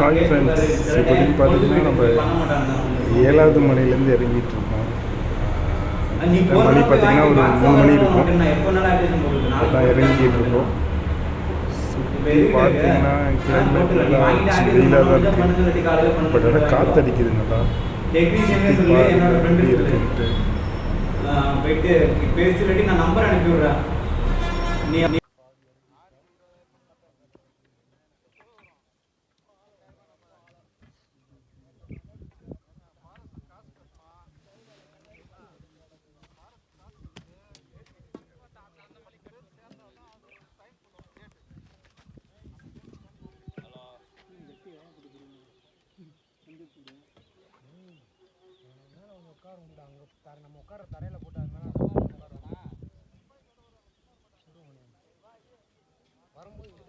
Hi friends இப்போதைக்கு பார்த்தீங்கன்னா நம்ம ஏழாவது மணிலேருந்து இறங்கிட்டு இருக்கோம் மணி பார்த்தீங்கன்னா ஒரு மூணு மணி இருக்கும். அதான் இறங்கிட்டு இருக்கோம் சுற்றி பார்த்தீங்கன்னா கிளைமேட் நல்லா வெயிலாக தான் இருக்குது பட் ஆனால் காற்றடிக்குது நல்லா. சுற்றி பாருங்க எப்படி இருக்குன்ட்டு. போயிட்டு பேசி நான் நம்பர் அனுப்பி விடுறேன் உட்காரும்டா அங்கே தர நம்ம உட்கார தரையில் போட்டு அது மேலே உட்காருவோம்னா வரும்போது